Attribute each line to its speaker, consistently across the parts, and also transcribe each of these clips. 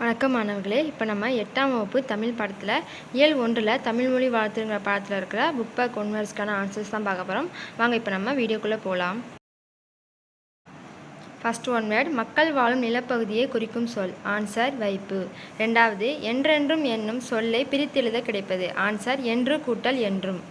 Speaker 1: வணக்கம் மாணவர்களே. இப்போ நம்ம எட்டாம் வகுப்பு தமிழ் பாடத்தில் இயல் ஒன்றில் தமிழ் மொழி வாழ்த்துங்கிற பாடத்தில் இருக்கிற புக் பேக் ஒன்வர்ஸ்க்கான ஆன்சர்ஸ் தான் பார்க்க போகிறோம் வாங்க இப்போ நம்ம வீடியோக்குள்ளே போகலாம் ஃபஸ்ட் ஒன் வேர்ட் மக்கள் வாழும் நிலப்பகுதியை குறிக்கும் சொல். ஆன்சர் வைப்பு. ரெண்டாவது என்றென்றும் என்னும் சொல்லை பிரித்தெழுத கிடைப்பது. ஆன்சர் என்று கூட்டல் என்றும்.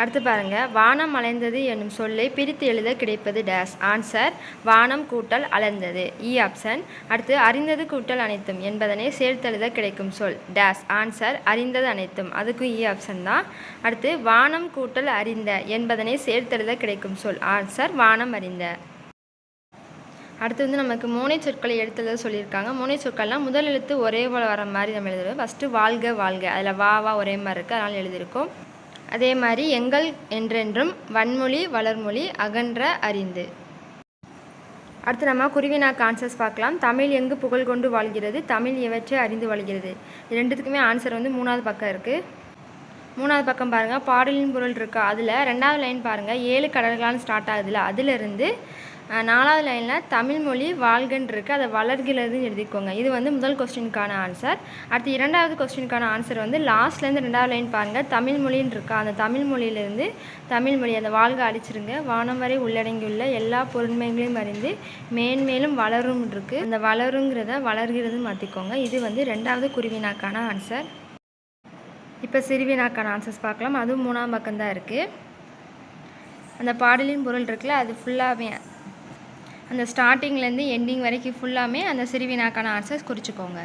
Speaker 1: அடுத்து பாருங்கள் வானம் அலைந்தது என்னும் சொல்லை பிரித்து எழுத கிடைப்பது டேஸ் ஆன்சர் வானம் கூட்டல் அலைந்தது. E இ ஆப்ஷன் அடுத்து அறிந்தது கூட்டல் அனைத்தும் என்பதனை சேர்த்தெழுத கிடைக்கும் சொல். டேஸ் ஆன்சர் அறிந்தது அனைத்தும். அதுக்கும் e இ ஆப்ஷன் தான். அடுத்து வானம் கூட்டல் அறிந்த என்பதனை சேர்த்தெழுத கிடைக்கும் சொல். ஆன்சர் வானம் அறிந்த. அடுத்து வந்து நமக்கு மூனை சொற்களை எடுத்துஎழுத சொல்லியிருக்காங்க. மூனை சொற்கள்லாம் முதல் எழுத்து ஒரே போல் வர மாதிரி நம்ம எழுதுறோம் ஃபஸ்ட்டு வாழ்க வாழ்க. அதில் வா வா ஒரே மாதிரி இருக்குது அதனால் எழுதியிருக்கோம். அதே மாதிரி எங்கள் என்றென்றும் வன்மொழி வளர்மொழி அகன்ற அறிந்து. அடுத்து நம்ம குருவினா கான்சர்ஸ் பார்க்கலாம். தமிழ் எங்கு புகழ் கொண்டு வாழ்கிறது? தமிழ் எவற்றை அறிந்து வாழ்கிறது. ரெண்டுத்துக்குமே ஆன்சர் வந்து மூணாவது பக்கம் இருக்குது மூணாவது பக்கம் பாருங்கள் பாடலின் பொருள் இருக்கா? அதில் ரெண்டாவது லைன் பாருங்கள் ஏழு கடல்களான்னு ஸ்டார்ட் ஆகுதுல. அதிலிருந்து நாலாவது லைனில் தமிழ்மொழி மொழி இருக்குது அதை வளர்கிறதுன்னு எழுதிக்கோங்க. இது வந்து முதல் கொஸ்டினுக்கான ஆன்சர் அடுத்து இரண்டாவது கொஸ்டினுக்கான ஆன்சர் வந்து லாஸ்ட்லேருந்து ரெண்டாவது லைன் பாருங்கள் தமிழ்மொழின்னு இருக்கா? அந்த தமிழ்மொழியிலேருந்து தமிழ்மொழி அந்த வாழ்க அழிச்சிருங்க. வானம் வரை உள்ளடங்கியுள்ள எல்லா பொருண்மைகளையும் அறிந்து மேன்மேலும் வளரும் இருக்குது அந்த வளருங்கிறத வளர்கிறதுன்னு மாற்றிக்கோங்க இது வந்து ரெண்டாவது குருவினாக்கான ஆன்சர் இப்போ சிறுவினாக்கான ஆன்சர்ஸ் பார்க்கலாம். அதுவும் மூணாம் பக்கம்தான் இருக்குது அந்த பாடலின் பொருள் இருக்குல்ல அது ஃபுல்லாகவே அந்த ஸ்டார்டிங்லேருந்து எண்டிங் வரைக்கும் ஃபுல்லாமே அந்த சிறுவினாக்கான ஆன்சர்ஸ் குறிச்சிக்கோங்க.